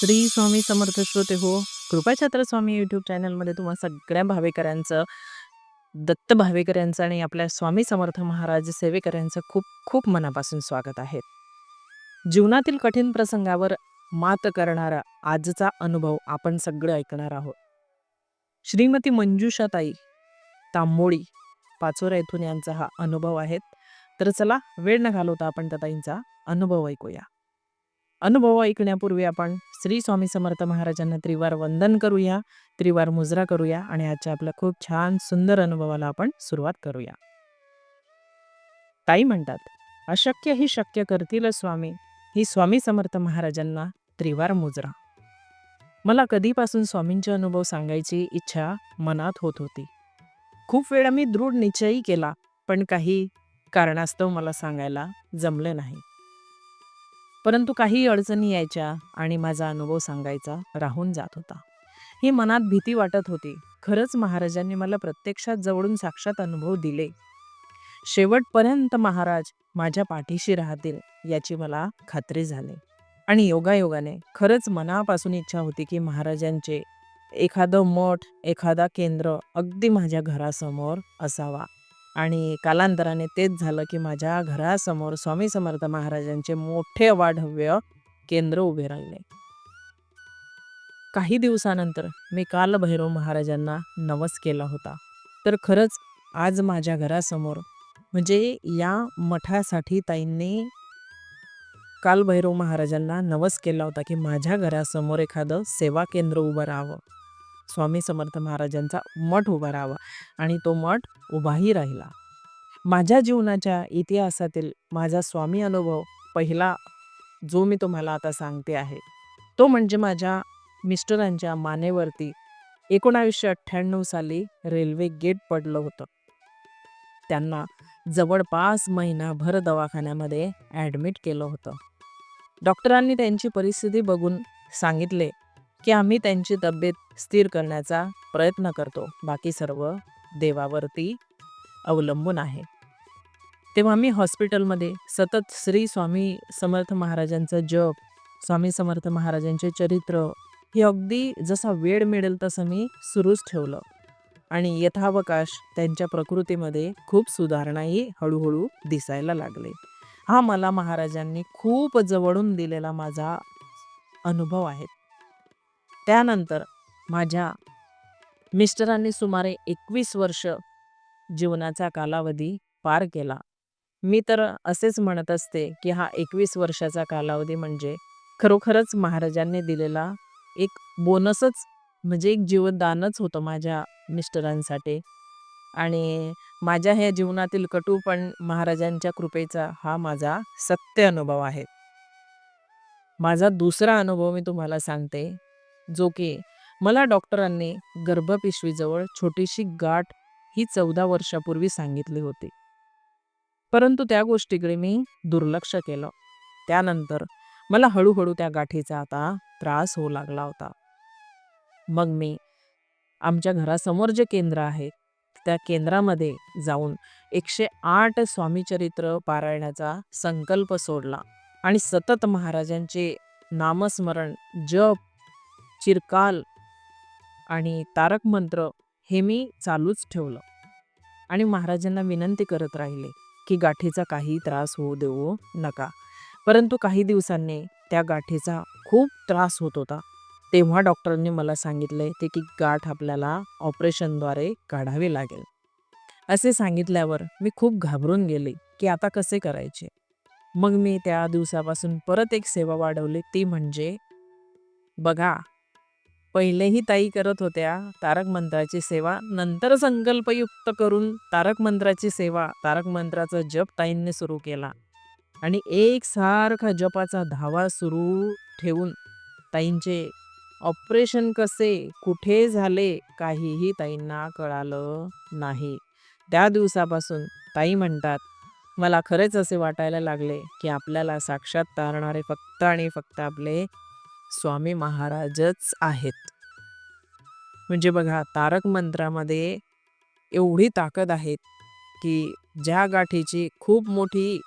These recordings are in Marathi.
श्री स्वामी समर्थ श्रोते हो कृपाछत्र स्वामी यूट्यूब चॅनलमध्ये तुम्हा सगळ्या भावेकरांचं दत्त भावेकरांचं आणि आपल्या स्वामी समर्थ महाराज सेवेकरांचं खूप खूप मनापासून स्वागत आहे. जीवनातील कठीण प्रसंगावर मात करणारा आजचा अनुभव आपण सगळं ऐकणार आहोत. श्रीमती मंजुषाताई तांबोळी पाचोरा येथून यांचा हा अनुभव आहे. तर चला वेळ न घालवता आपण त्या ताईंचा अनुभव ऐकूया. अनुभव ऐकण्यापूर्वी आपण श्री स्वामी समर्थ महाराजांना त्रिवार वंदन करूया त्रिवार मुजरा करूया आणि आजच्या आपल्या खूप छान सुंदर अनुभवाला आपण सुरुवात करूया. ताई म्हणतात अशक्य ही शक्य करतील स्वामी ही स्वामी समर्थ महाराजांना त्रिवार मुजरा. मला कधीपासून स्वामींचे अनुभव सांगायची इच्छा मनात होत होती. खूप वेळा मी दृढ निश्चयही केला पण काही कारणास्तव मला सांगायला जमले नाही. परंतु काही अडचणी यायच्या आणि माझा अनुभव सांगायचा राहून जात होता. ही मनात भीती वाटत होती. खरंच महाराजांनी मला प्रत्यक्षात जवळून साक्षात अनुभव दिले. शेवटपर्यंत महाराज माझ्या पाठीशी राहतील याची मला खात्री झाली. आणि योगायोगाने खरंच मनापासून इच्छा होती की महाराजांचे एखादं मठ एखादा केंद्र अगदी माझ्या घरासमोर असावा. आणि कालांतराने तेच झालं की माझ्या घरासमोर स्वामी समर्थ महाराजांचे मोठे अवाढव्य केंद्र उभे राहिले. काही दिवसानंतर मी कालभैरव महाराजांना नवस केला होता. तर खरंच आज माझ्या घरासमोर म्हणजे या मठासाठी ताईंनी कालभैरव महाराजांना नवस केला होता की माझ्या घरासमोर एखादं सेवा केंद्र उभं राहावं. स्वामी समर्थ महाराजांचा मठ उभा राहावा आणि तो मठ उभाही राहिला. माझ्या जीवनाच्या इतिहासातील माझा स्वामी अनुभव पहिला जो मी तुम्हाला आता सांगते आहे तो म्हणजे माझ्या मिस्टरांच्या मानेवरती एकोणावीसशे अठ्ठ्याण्णव साली रेल्वे गेट पडलं होतं. त्यांना जवळपास महिनाभर दवाखान्यामध्ये ॲडमिट केलं होतं. डॉक्टरांनी त्यांची परिस्थिती बघून सांगितले की आम्ही त्यांची तब्येत स्थिर करण्याचा प्रयत्न करतो. बाकी सर्व देवावरती अवलंबून आहे. तेव्हा मी हॉस्पिटलमध्ये सतत श्री स्वामी समर्थ महाराजांचं जप स्वामी समर्थ महाराजांचे चरित्र हे अगदी जसा वेळ मिळेल तसं मी सुरूच ठेवलं. आणि यथावकाश त्यांच्या प्रकृतीमध्ये खूप सुधारणाही हळूहळू दिसायला लागले. हा मला महाराजांनी खूप जवळून दिलेला माझा अनुभव आहे. त्यानंतर माझ्या मिस्टरांनी सुमारे एकवीस वर्ष जीवनाचा कालावधी पार केला. मी तर असेच म्हणत असते की हा एकवीस वर्षाचा कालावधी म्हणजे खरोखरच महाराजांनी दिलेला एक बोनसच म्हणजे एक जीवनदानच होतं माझ्या मिस्टरांसाठी. आणि माझ्या ह्या जीवनातील कटू पण महाराजांच्या कृपेचा हा माझा सत्य अनुभव आहे. माझा दुसरा अनुभव मी तुम्हाला सांगते. जो की मला डॉक्टरांनी गर्भपिशवीजवळ छोटीशी गाठ ही चौदा वर्षापूर्वी सांगितली होती. परंतु त्या गोष्टीकडे मी दुर्लक्ष केलं. त्यानंतर मला हळूहळू त्या गाठीचा आता त्रास होऊ लागला होता. मग मी आमच्या घरासमोर जे केंद्र आहे त्या केंद्रामध्ये जाऊन एकशे आठ स्वामीचरित्र पारायणाचा संकल्प सोडला आणि सतत महाराजांचे नामस्मरण जप चिरकाल आणि तारक मंत्र हे मी चालूच ठेवलं. आणि महाराजांना विनंती करत राहिले की गाठीचा काही त्रास होऊ देऊ नका. परंतु काही दिवसांनी त्या गाठीचा खूप त्रास होत होता. तेव्हा डॉक्टरांनी मला सांगितले ते की गाठ आपल्याला ऑपरेशनद्वारे काढावी लागेल. असे सांगितल्यावर मी खूप घाबरून गेले की आता कसे करायचे? मग मी त्या दिवसापासून परत एक सेवा वाढवली ती म्हणजे बघा पहिलेही ताई करत होत्या तारक मंत्राची सेवा. नंतर संकल्पयुक्त करून तारक मंत्राची सेवा तारक मंत्राचा जप ताईंनी सुरू केला. आणि एक सारखा जपाचा धावा सुरू ठेवून ताईंचे ऑपरेशन कसे कुठे झाले काहीही ताईंना कळालं नाही. त्या दिवसापासून ताई म्हणतात मला खरेच असे वाटायला लागले की आपल्याला साक्षात तारणारे फक्त आणि फक्त आपले स्वामी महाराजच आहेत म्हणजे बघा तारक मंत्रामध्ये एवढी ताकद आहे की ज्या गाठीची खूप मोठी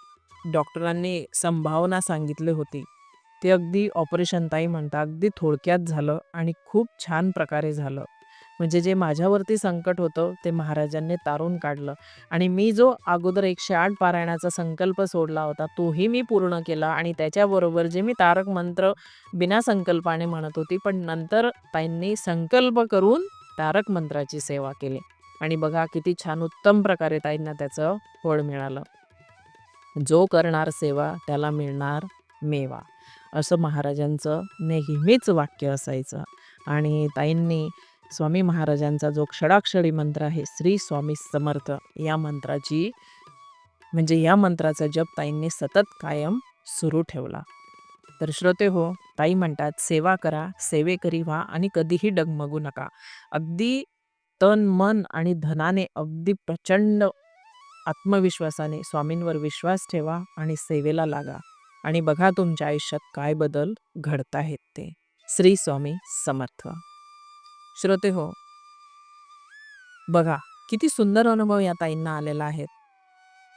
डॉक्टरांनी संभावना सांगितली होती ते अगदी ऑपरेशन ताई म्हणता अगदी थोडक्यात झालं आणि खूप छान प्रकारे झालं. म्हणजे जे माझ्यावरती संकट होतं ते महाराजांनी तारून काढलं आणि मी जो अगोदर 108 पारायणाचा संकल्प सोडला होता तोही मी पूर्ण केला आणि त्याच्याबरोबर जे मी तारक मंत्र बिना संकल्पाने म्हणत होती, पण नंतर ताईंनी संकल्प करून तारक मंत्राची सेवा केली आणि बघा किती छान उत्तम प्रकारे ताईंना त्याचं फळ मिळालं. जो करणार सेवा त्याला मिळणार मेवा. असं महाराजांचं नेहमीच वाक्य असायचं आणि ताईंनी स्वामी महाराजांचा जो क्षडाक्षरी मंत्र आहे श्री स्वामी समर्थ या मंत्राची म्हणजे या मंत्राचा जप ताईंनी सतत कायम सुरू ठेवला. तर श्रोते हो ताई म्हणतात, "सेवा करा, सेवेकरी व्हा आणि कधीही डगमगू नका." अगदी तन, मन आणि धनाने अगदी प्रचंड आत्मविश्वासाने स्वामींवर विश्वास ठेवा आणि सेवेला लागा आणि बघा तुमच्या आयुष्यात काय बदल घडताहेत ते. श्री स्वामी समर्थ. श्रोते हो बघा किती सुंदर अनुभव या ताईंना आलेला आहे.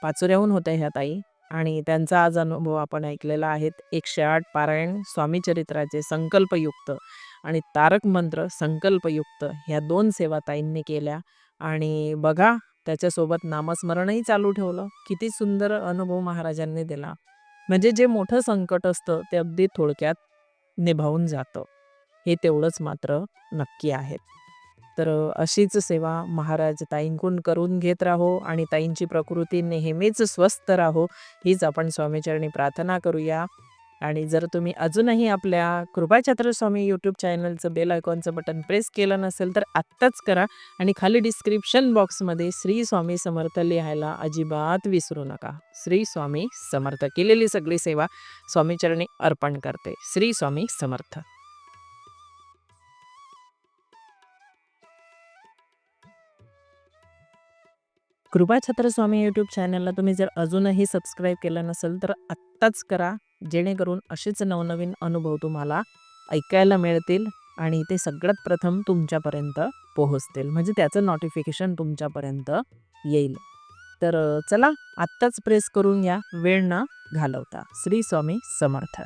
पाचोऱ्याहून होत्या ह्या ताई आणि त्यांचा आज अनुभव आपण ऐकलेला आहे. 108 पारायण स्वामी चरित्राचे संकल्पयुक्त आणि तारक मंत्र संकल्पयुक्त ह्या दोन सेवा ताईंनी केल्या आणि बघा त्याच्यासोबत नामस्मरणही चालू ठेवलं. किती सुंदर अनुभव महाराजांनी दिला. म्हणजे जे मोठं संकट असतं ते अगदी थोडक्यात निभावून जातं. हे तेवढंच मात्र नक्की आहे. तर अशीच सेवा महाराज ताईंकून करून घेत राहो आणि ताईंची प्रकृती नेहमीच स्वस्थ राहो हीच आपण स्वामीचरणी प्रार्थना करूया. आणि जर तुम्ही अजूनही आपल्या कृपाछत्र स्वामी यूट्यूब चॅनलचं बेल आयकॉनचं बटन प्रेस केलं नसेल तर आत्ताच करा आणि खाली डिस्क्रिप्शन बॉक्समध्ये श्री स्वामी समर्थ लिहायला अजिबात विसरू नका. श्री स्वामी समर्थ. केलेली सगळी सेवा स्वामीचरणी अर्पण करते. श्री स्वामी समर्थ. कृपाछत्र स्वामी यूट्यूब चॅनलला तुम्ही जर अजूनही सबस्क्राईब केलं नसेल तर आत्ताच करा. जेणेकरून असेच नवनवीन अनुभव तुम्हाला ऐकायला मिळतील आणि ते सगळ्यात प्रथम तुमच्यापर्यंत पोहोचतील. म्हणजे त्याचं नोटिफिकेशन तुमच्यापर्यंत येईल. तर चला आत्ताच प्रेस करून या वेळ न घालवता. श्री स्वामी समर्थ.